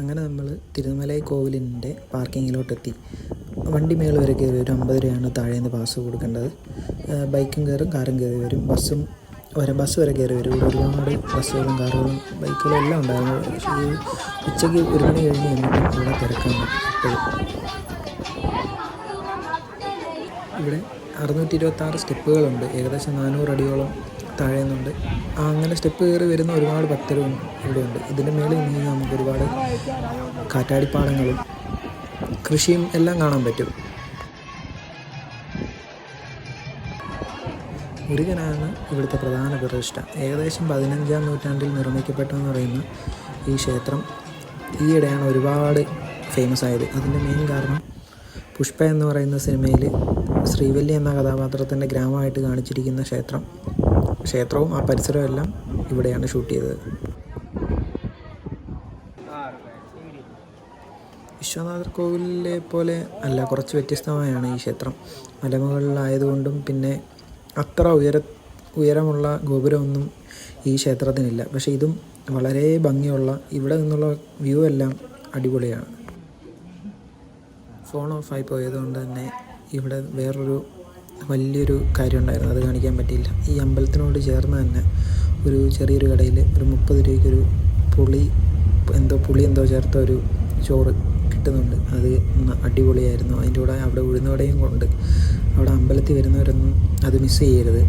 അങ്ങനെ നമ്മൾ തിരുമലൈ കോവിലിന്റെ പാർക്കിങ്ങിലോട്ടെത്തി. വണ്ടി മേളിൽ വരെ കയറി ഒരു അമ്പത് രൂപയാണ് താഴെ നിന്ന് പാസ് കൊടുക്കേണ്ടത് ബൈക്കും കയറും കാറും കയറി വരും. ബസ്സും വരെ ബസ് വരെ കയറി വരും. ഇവിടെ ഒരുപാട് ബസ്സുകളും കാറുകളും ബൈക്കുകളും എല്ലാം ഉണ്ടായിരുന്നു. ഈ ഉച്ചയ്ക്ക് ഒരു മണി കഴിഞ്ഞ് കഴിഞ്ഞിട്ട് ഇവിടെ തിരക്കാണ്. ഇവിടെ അറുന്നൂറ്റി ഇരുപത്തി ആറ് സ്റ്റെപ്പുകളുണ്ട്. ഏകദേശം നാനൂറ് അടിയോളം താഴെ നിന്നുണ്ട് അങ്ങനെ സ്റ്റെപ്പ് കയറി വരുന്ന ഒരുപാട് ഭക്തരും ഇവിടെയുണ്ട് ഇതിന്റെ മേളിൽ നിന്ന് നമുക്ക് ഒരുപാട് കാറ്റാടിപ്പാടങ്ങളും കൃഷിയും എല്ലാം കാണാൻ പറ്റും. മുരുകനാണ് ഇവിടുത്തെ പ്രധാന പ്രതിഷ്ഠ. ഏകദേശം പതിനഞ്ചാം നൂറ്റാണ്ടിൽ നിർമ്മിക്കപ്പെട്ടെന്ന് പറയുന്ന ഈ ക്ഷേത്രം ഈയിടെയാണ് ഒരുപാട് ഫേമസ് ആയത്. അതിന്റെ മെയിൻ കാരണം പുഷ്പ എന്ന് പറയുന്ന സിനിമയിൽ ശ്രീവല്ലി എന്ന കഥാപാത്രത്തിന്റെ ഗ്രാമമായിട്ട് കാണിച്ചിരിക്കുന്ന ക്ഷേത്രം. ക്ഷേത്രവും ആ പരിസരവും എല്ലാം ഇവിടെയാണ് ഷൂട്ട് ചെയ്തത്. വിശ്വനാഥർ കോവിലിലെ പോലെ അല്ല കുറച്ച് വ്യത്യസ്തമായാണ് ഈ ക്ഷേത്രം. മലമുകളിലായതുകൊണ്ടും പിന്നെ അത്ര ഉയര ഉയരമുള്ള ഗോപുരമൊന്നും ഈ ക്ഷേത്രത്തിനില്ല. പക്ഷേ ഇതും വളരെ ഭംഗിയുള്ള ഇവിടെ നിന്നുള്ള വ്യൂ എല്ലാം അടിപൊളിയാണ്. ഫോൺ ഓഫായി പോയതുകൊണ്ട് തന്നെ ഇവിടെ വേറൊരു വലിയൊരു കാര്യം ഉണ്ടായിരുന്നു അത് കാണിക്കാൻ പറ്റിയില്ല. ഈ അമ്പലത്തിനോട് ചേർന്ന് തന്നെ ഒരു ചെറിയൊരു കടയിൽ ഒരു മുപ്പത് രൂപയ്ക്കൊരു പുളി എന്തോ പുളി എന്തോ ചേർത്ത ഒരു ചോറ് കിട്ടുന്നുണ്ട്. അത് അടിപൊളിയായിരുന്നു. അതിന്റെ കൂടെ അവിടെ ഉഴുന്നവടയും കൊണ്ട് അവിടെ അമ്പലത്തിൽ വരുന്നവരൊന്നും അത് മിസ് ചെയ്യരുത്.